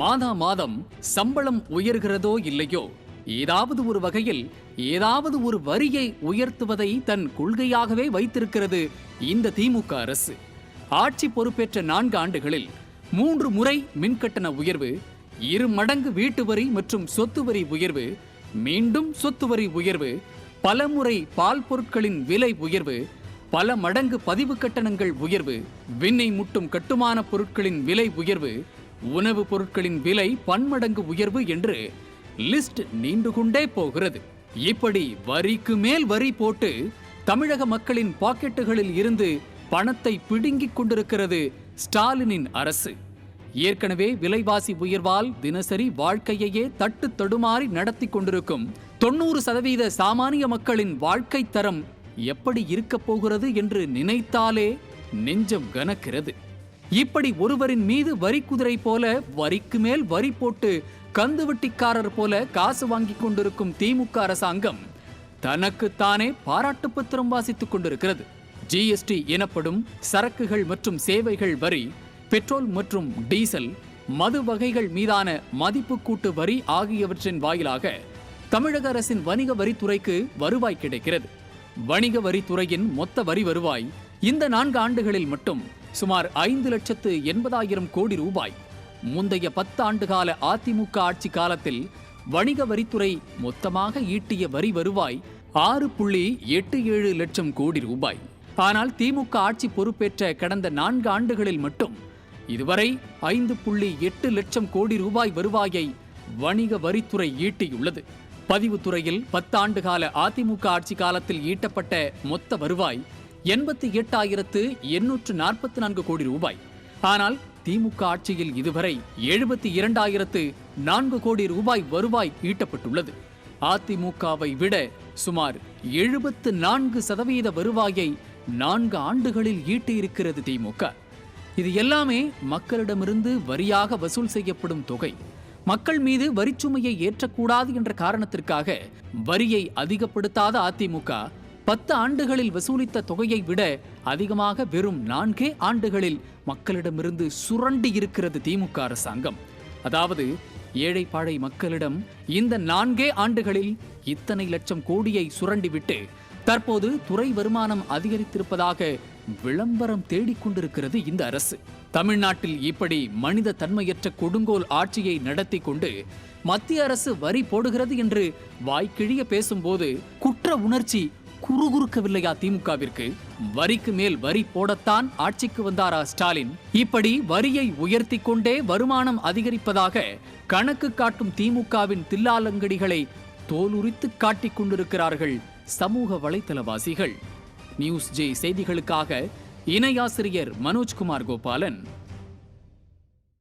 மாதா மாதம் சம்பளம் உயர்கிறதோ இல்லையோ? ஏதாவது ஒரு வகையில் ஏதாவது ஒரு வரியை உயர்த்துவதை தன் கொள்கையாகவே வைத்திருக்கிறது இந்த திமுக அரசு. ஆட்சி பொறுப்பேற்ற நான்கு ஆண்டுகளில் மூன்று முறை மின்கட்டண உயர்வு இரு மடங்கு வீட்டு வரி மற்றும் சொத்து வரி உயர்வு மீண்டும் சொத்து வரி உயர்வு பலமுறை பால் பொருட்களின் விலை உயர்வு பல மடங்கு பதிவு கட்டணங்கள் உயர்வு விண்ணை முட்டும் கட்டுமான பொருட்களின் விலை உயர்வு உணவுப் பொருட்களின் விலை பன்மடங்கு உயர்வு என்று லிஸ்ட் நீண்டு கொண்டே போகிறது. இப்படி வரிக்கு மேல் வரி போட்டு தமிழக மக்களின் பாக்கெட்டுகளில் இருந்து பணத்தை பிடுங்கிக் கொண்டிருக்கிறது ஸ்டாலினின் அரசு. ஏற்கனவே விலைவாசி உயர்வால் தினசரி வாழ்க்கையையே தட்டு தடுமாறி நடத்தி கொண்டிருக்கும் தொண்ணூறு சதவீத சாமானிய மக்களின் வாழ்க்கை தரம் எப்படி இருக்கப் போகிறது என்று நினைத்தாலே நெஞ்சம் கனக்கிறது. இப்படி ஒருவரின் மீது வரி குதிரை போல வரிக்கு மேல் வரி போட்டு கந்துவட்டிக்காரர் போல காசு வாங்கிக் கொண்டிருக்கும் திமுக அரசாங்கம் தனக்குத்தானே பாராட்டு பத்திரம் வாசித்துக் கொண்டிருக்கிறது. ஜிஎஸ்டி எனப்படும் சரக்குகள் மற்றும் சேவைகள் வரி பெட்ரோல் மற்றும் டீசல் மது வகைகள் மீதான மதிப்பு கூட்டு வரி ஆகியவற்றின் வாயிலாக தமிழக அரசின் வணிக வரித்துறைக்கு வருவாய் கிடைக்கிறது. வணிக வரித்துறையின் மொத்த வரி வருவாய் இந்த நான்கு ஆண்டுகளில் மட்டும் சுமார் ஐந்து லட்சத்து எண்பதாயிரம் கோடி ரூபாய். முந்தைய பத்தாண்டு கால அதிமுக ஆட்சி காலத்தில் வணிக வரித்துறை மொத்தமாக ஈட்டிய வரி வருவாய் ஆறு புள்ளி எட்டு ஏழு லட்சம் கோடி ரூபாய். ஆனால் திமுக ஆட்சி பொறுப்பேற்ற கடந்த நான்கு ஆண்டுகளில் மட்டும் இதுவரை ஐந்து புள்ளி எட்டு லட்சம் கோடி ரூபாய் வருவாயை வணிக வரித்துறை ஈட்டியுள்ளது. பதிவுத்துறையில் பத்தாண்டு கால அதிமுக ஆட்சி காலத்தில் ஈட்டப்பட்ட மொத்த வருவாய் எண்பத்தி எட்டாயிரத்து எண்ணூற்று நாற்பத்தி நான்கு கோடி ரூபாய். ஆனால் திமுக ஆட்சியில் இதுவரை எழுபத்தி இரண்டாயிரத்து நான்கு கோடி ரூபாய் வருவாய் ஈட்டப்பட்டுள்ளது. அதிமுகவை விட சுமார் எழுபத்து நான்கு சதவீத வருவாயை நான்கு ஆண்டுகளில் ஈட்டியிருக்கிறது திமுக. இது எல்லாமே மக்களிடமிருந்து வரியாக வசூல் செய்யப்படும் தொகை. மக்கள் மீது வரிச்சுமையை ஏற்றக்கூடாது என்ற காரணத்திற்காக வரியை அதிகப்படுத்தாத அதிமுக பத்து ஆண்டுகளில் வசூலித்த தொகையை விட அதிகமாக வெறும் நான்கே ஆண்டுகளில் மக்களிடமிருந்து சுரண்டி இருக்கிறது திமுக அரசாங்கம். அதாவது ஏழை பாழை மக்களிடம் இந்த நான்கே ஆண்டுகளில் இத்தனை லட்சம் கோடியை சுரண்டிவிட்டு தற்போது துறை வருமானம் அதிகரித்திருப்பதாக விளம்பரம் தேடிக்கொண்டிருக்கிறது இந்த அரசு. தமிழ்நாட்டில் இப்படி மனித தன்மையற்ற கொடுங்கோல் ஆட்சியை நடத்தி கொண்டு மத்திய அரசு வரி போடுகிறது என்று வாய்க்கிழிய பேசும்போது குற்ற உணர்ச்சி குறுகுறுக்கவில்லையா திமுகவிற்கு? வரிக்கு மேல் வரி போடத்தான் ஆட்சிக்கு வந்தாரா ஸ்டாலின்? இப்படி வரியை உயர்த்தி கொண்டே வருமானம் அதிகரிப்பதாக கணக்கு காட்டும் திமுகவின் தில்லாலங்கடிகளை தோலுரித்து காட்டிக் கொண்டிருக்கிறார்கள் சமூக வலைத்தளவாசிகள். நியூஸ் ஜே செய்திகளுக்காக இணையாசிரியர் மனோஜ்குமார் கோபாலன்.